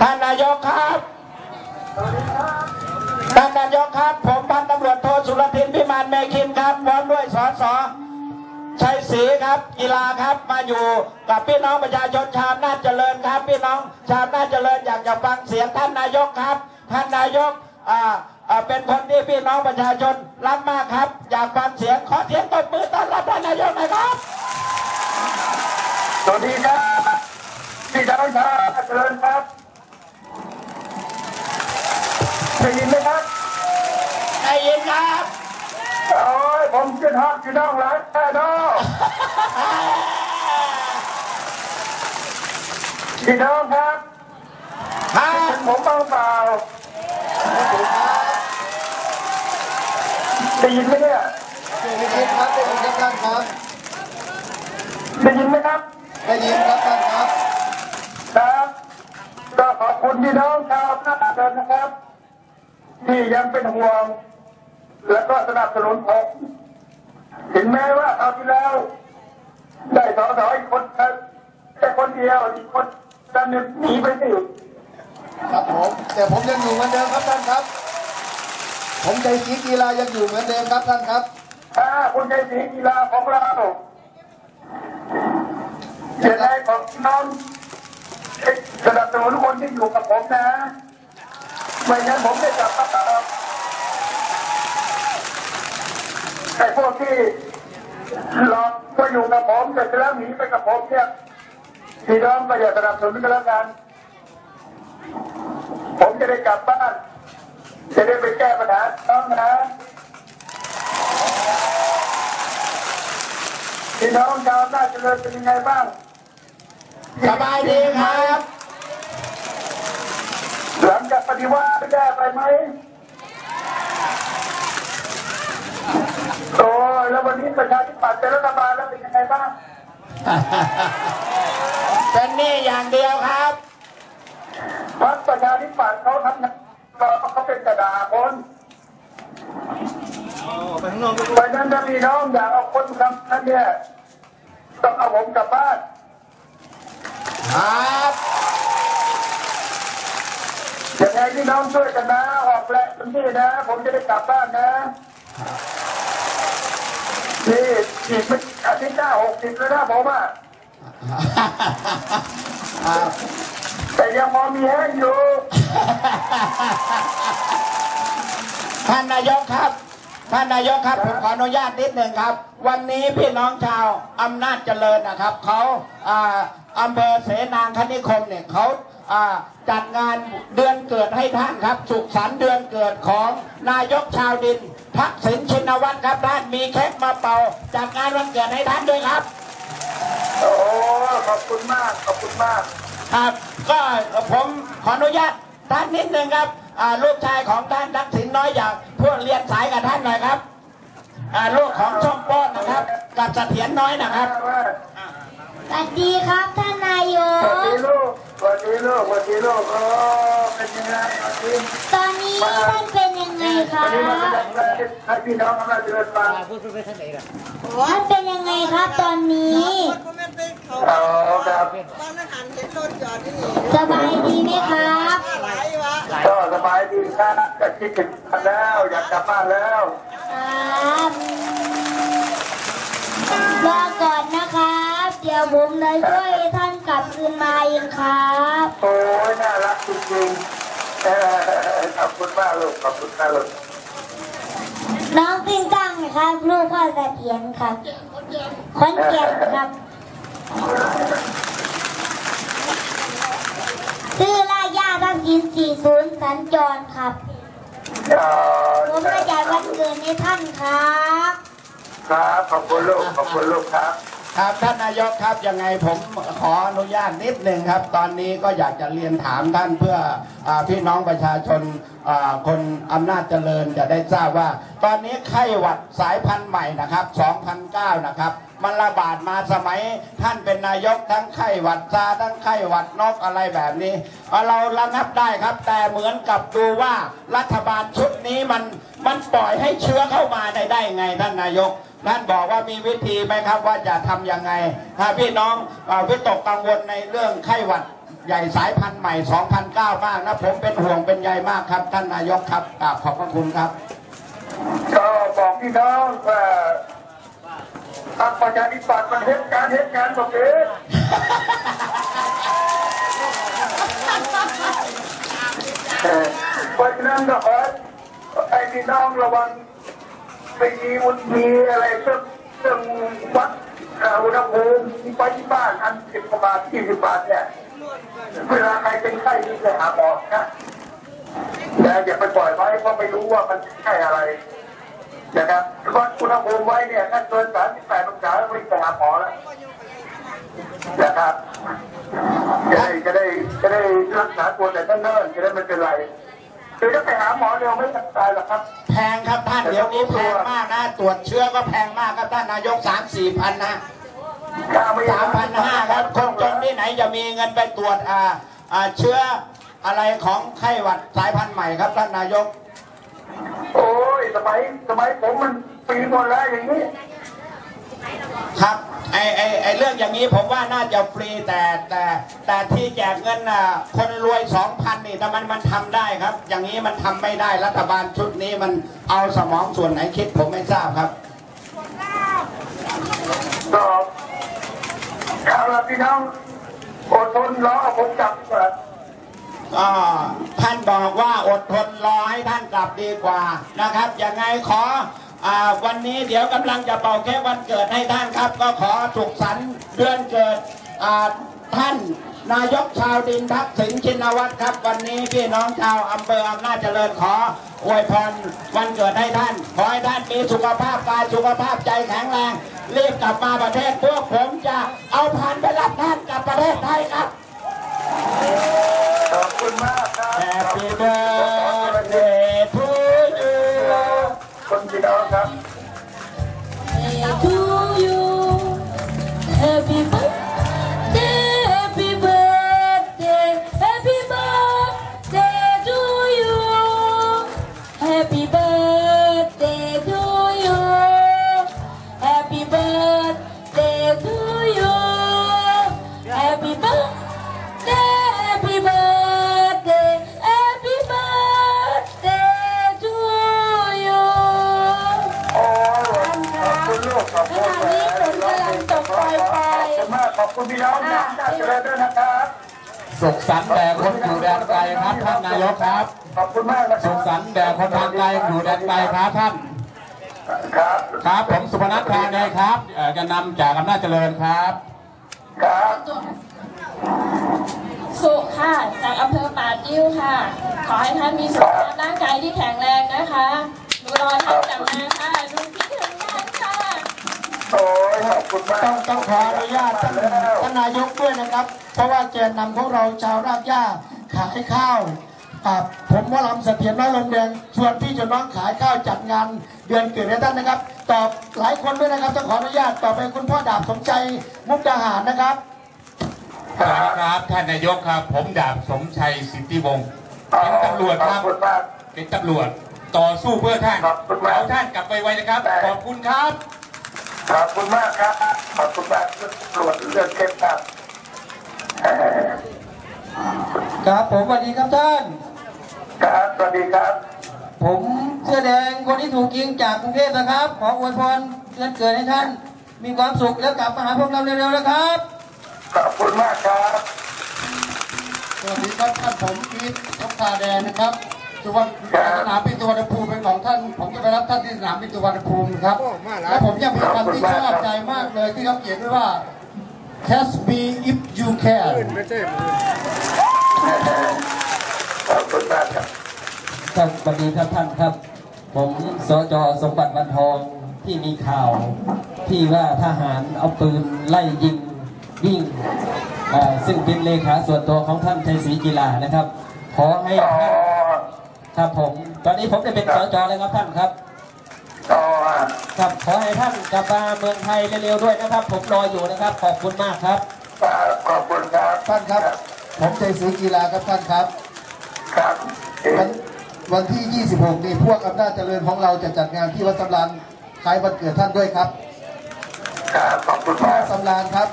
ท่านนายกครับท่านนายกครับ ผมพันตำรวจโทสุรทินพิมานเมคินครับพร้อมด้วยสสชัยศรีครับ กีฬาครับมาอยู่กับพี่น้องประชาชนชาวนาจเจริญครับ พี่น้องชาวนาจเจริญอยากจะฟังเสียงท่านนายกครับ ท่านนายกอ่าเป็นคนที่พี่น้องประชาชนรักมากครับ อยากฟังเสียงขอเสียงตบมือต้อนรับท่านนายกหน่อยครับ สวัสดีครับพี่น้องชาวนาเจริญครับ ได้ยินไหมครับได้ยินครับโอ้ยผมขึ้นฮอตพี่น้องหลายแค่นอพี่น้องครับครับเป็นผมบ้างเปล่าได้ยินไหมเนี่ยได้ยินครับได้ยินครับท่านครับได้ยินไหมครับได้ยินครับท่านครับครับก็ขอบคุณพี่น้องชาวอำนาจเจริญนะครับ ที่ยังเป็นห่วง และก็สนับสนุนผมถึงแม้ว่าคราวที่แล้ว ได้สอสออีกคนแค่คนเดียวอีกคนจะหนีไปสิครับผมแต่ผมยังอยู่เหมือนเดิมครับท่านครับ ผมใจสีกีฬายังอยู่เหมือนเดิมครับท่านครับถ้าคุณใจสีกีฬาของเราจะได้ของพี่น้องสนับสนุนคนที่อยู่กับผมนะ ไม่งั้นผมไม่กลับมาหรอกแต่พวกที่หลอกก็อยู่กับผมแต่แล้วหนีไปกับผมเนี่ยพี่น้องก็อย่าสนับสนุนกันแล้วกันผมจะได้กลับบ้าน จะได้ไปแก้ปัญหาต้องนะพี่น้องชาวอำนาจเจริญเป็นยังไงบ้างสบายดีครับ หลังจากปฏิวัติ แก้ไปไหมโอ้ยแล้ววันนี้ประชาธิปัตย์เป็นรัฐบาลแล้วเป็นยังไงบ้างเป็นหนี่อย่างเดียวครับพรรคประชาธิปัตย์เขาทำงานเขาเป็นกระดาคนเพราะฉะนั้นถ้าพี่น้องอยากเอาคนทำนั้นเนี่ยต้องเอาผมกลับบ้านครับ ยังไงพี่ น้องช่วยกันนะออกแรงเป็นที่นะ ผมจะได้กลับบ้านนะนี่อีกไม่อาทิตย์หน้าหกสิบแล้วนะผมอะแต่ยังมอมีแห้งอยู่ ท่านนายกครับ ท่านนายกครับผมขออนุญาตนิดหนึ่งครับ วันนี้พี่น้องชาวอำนาจเจริญนะครับเขาอ่าอำเภอเสนางคณิคมเนี่ยเขาอ่าจัดงานเดือนเกิดให้ท่านครับ สุขสันต์เดือนเกิดของนายกชาวดินทักษิณชินวัตรครับท่านมีเค้กมาเป่าจัดงานวันเกิดให้ท่านด้วยครับโอ้ขอบคุณมากขอบคุณมาก ครับ ก็ผมขออนุญาตท่านนิดนึงครับอ่า ลูกชายของท่านทักษิณน้อยอยากพูดเรียนสายกับท่านหน่อยครับอ่าลูกของช่องโป้อนนะครับ กับเสถียรน้อยนะครับสวัสดีครับท่านนายกสวัสดีลูกสวัสดีลูกสวัสดีลูกโอ้เป็นยังไงวันนี้ตอนนี้ท่านเป็นยังไงครัวันนี้มาแสดบงว่าให้พี่น้องอำนาจเจริญฟังท่านเป็นยังไงครับตอนนี้ก็ไม่เป็นเขาอ๋อครับบ้านอาหารเห็นรถจอดที่นี่สบายดีไหมครับ หลายวะ ก็ส บารับจะคิดถึงบ้านแล้ว อยากกลับบ้านแล้วครับรอก่อนนะครับ เดี๋ยวผมเลยช่วยท่านกลับคืนมาเองครับ โอ้ยน่ารักจริงๆเออขอบคุณมากลูกขอบคุณมากลูกน้องปิ้งตั้งนะครับลูกพ่อเสถียรครับขอนแก่นครับชื่อ ล่าย่าทักษิณ40 สัญจรครับอ๋อผมมาจากวันเกิดในท่านครับ ครับ ขอบคุณลูก ขอบคุณลูกครับ ครับท่านนายกครับยังไงผมขออนุญาตนิดหนึ่งครับ ตอนนี้ก็อยากจะเรียนถามท่านเพื่ออพี่น้องประชาชนคนอำนาจเจริญจะได้ทราบว่า ตอนนี้ไข้หวัดสายพันธุ์ใหม่นะครับ 2009 นะครับมันระบาดมาสมัยท่านเป็นนายกทั้งไข้หวัดซาทั้งไข้หวัดนกอะไรแบบนี้ เราระงับได้ครับ แต่เหมือนกับดูว่ารัฐบาลชุดนี้มัน มันปล่อยให้เชื้อเข้ามาได้ได้ไงท่านนายกท่านบอกว่ามีวิธีไหมครับว่าจะทำยังไงถ้าพี่น้องเอ่อวิตกกังวลในเรื่องไข้หวัดใหญ่สายพันธุ์ใหม่ 2009 มากนะผมเป็นห่วงเป็นใยมากครับ ท่านนายกครับกราบขอบพระคุณครับ ก็บอกพี่น้องว่าทางประชาธิปัตย์มันเห็นการเห็นงานแบบนี้เอ่อเพราะฉะนั้นก็ขอ ไอ้พี่น้องระวังไปมีอุณมีอะไรเครื่องเครื่องวัดอุณหภูมิไปที่บ้านอันสิบกว่าบาทยี่สิบบาทเนี่ยเวลาใครเป็นไข้ที่ไปหาหมอนะแต่อย่าไปปล่อยไว้เพราะไม่รู้ว่ามันใช่อะไรนะครับวัดอุณหภูมิไว้เนี่ยถ้าเกิน38องศาไม่ไปหาหมอแล้วนะครับจะได้จะได้จะได้รักษาตัวแต่เนิ่นๆจะได้ไม่เป็นไร คือถ้าไปหาหมอเร็วไม่ตายหรอกครับ แพงครับท่านเดี๋ยวนี้แพงมากนะ ตรวจเชื้อก็แพงมากครับท่านนายกสามสี่พันนะถ้าไม่สามพันห้าครับคนจนที่ไหนจะมีเงินไปตรวจอ่าอ่าเชื้ออะไรของไข้หวัดสายพันธุ์ใหม่ครับท่านนายก โอ้ยสมัยสมัยผมมันปีหมดแล้วอย่างนี้ ครับ ไอไอไอเรื่องอย่างนี้ผมว่าน่าจะฟรีแต่แต่แต่ที่แจกเงินอะคนรวยสองพันนี่แต่มันมันทำได้ครับ อย่างนี้มันทำไม่ได้รัฐบาลชุดนี้มันเอาสมองส่วนไหนคิดผมไม่ทราบครับก็เอาละพี่น้องอดทนรอผมกลับก่อนก็ท่านบอกว่าอดทนรอให้ท่านกลับดีกว่านะครับยังไงขออา วันนี้เดี๋ยวกำลังจะเป่าเค้กวันเกิดให้ท่านครับ ก็ขอสุขสันต์เดือนเกิดอ่าท่านนายกชาวดินทักษิณชินวัตรครับ วันนี้พี่น้องชาวอำเภออำนาจเจริญขออวยพรวันเกิดให้ท่าน ขอให้ท่านมีสุขภาพกายสุขภาพใจแข็งแรงรีบกลับมาประเทศพวกผมจะเอาพันไปรับท่านกลับประเทศไทยครับขอบคุณมากครับ Happy birthday มากขอบคุณพี่น้องนะน่าเจริญด้วยนะครับสุขสันต์แด่คนอยู่แดนไกลครับท่านนายกครับขอบคุณมากนะคสุรับขสันต์แด่คนทางไกลอยู่แดนไกลครับท่านครับครับผมสุพนัทพาเนยครับเอ่อแกนนำจากอำนาจเจริญครับครับสุค่ะจากอำเภอป่าติ้วค่ะ ขอให้ท่านมีสุขภาพร่างกายที่แข็งแรงนะคะหนูรอท่านกลับมาค่ะหนูคิดถึงท่านค่ะ โอ้ยขอบคุณมาก ต้องต้องขออนุญาตท่านท่านนายกด้วยนะครับ เพราะว่าแกนนำของเราชาวรากหญ้าขายข้าวอ่าผมว่าลำเสถียรน้อยลงแดงชวนพี่ชวนน้องขายข้าวจัดงานเดือนเกิดให้ท่านนะครับ ตอบหลายคนด้วยนะครับต้องขออนุญาตต่อไปคุณพ่อดาบสมใจมุกดาหารนะครับสวัสดีครับท่านนายกครับ ผมดาบสมชัยสิทธิวงศ์เป็นตำรวจครับเป็นตำรวจต่อสู้เพื่อท่านเอาท่านกลับไปไว้นะครับขอบคุณครับ ขอบคุณมากครับ ขอบคุณมากตรวจเลือดเข้มครับเอ่อครับผมสวัสดีครับท่าน ครับสวัสดีครับ ผมเสื้อแดงคนที่ถูกยิงจากกรุงเทพนะครับ ขออวยพรเดือนเกิดให้ท่าน มีความสุขแล้วกลับมาหาพวกเราเร็วๆนะครับ ขอบคุณมากครับ สวัสดีครับท่านผมพีทนกตาแดงนะครับ สุวรรณสนามบินสุวรรณภูมิเป็นของท่าน ผมจะไปรับท่านที่สนามบินสุวรรณภูมิครับ และผมยังมีคำที่ชอบใจมากเลยที่เขาเขียนไว้ว่า Catch me if you can ขอบคุณมากครับครับสวัสดีครับท่านครับ ผมสจสมบัติวันทองที่มีข่าวที่ว่าทหารเอาปืนไล่ยิงวิ่งเอ่อซึ่งเป็นเลขาส่วนตัวของท่านชัยศรีกีฬานะครับ ขอให้อ๋อท่าน ครับผม ตอนนี้ผมได้เป็นสจแล้วครับท่านครับอ๋อครับขอให้ท่านกลับมาเมืองไทยเร็วๆด้วยนะครับ ผมรออยู่นะครับ ขอบคุณมากครับขอบคุณครับท่านครับ ผมใจศรีกีฬาครับท่านครับ ครับเอ่อวันวันที่ 26 นี่พวกอำนาจเจริญของเราจะจัดงานที่วัดสำรานคล้ายวันเกิดท่านด้วยครับ ครับขอบคุณมากสำรานครับ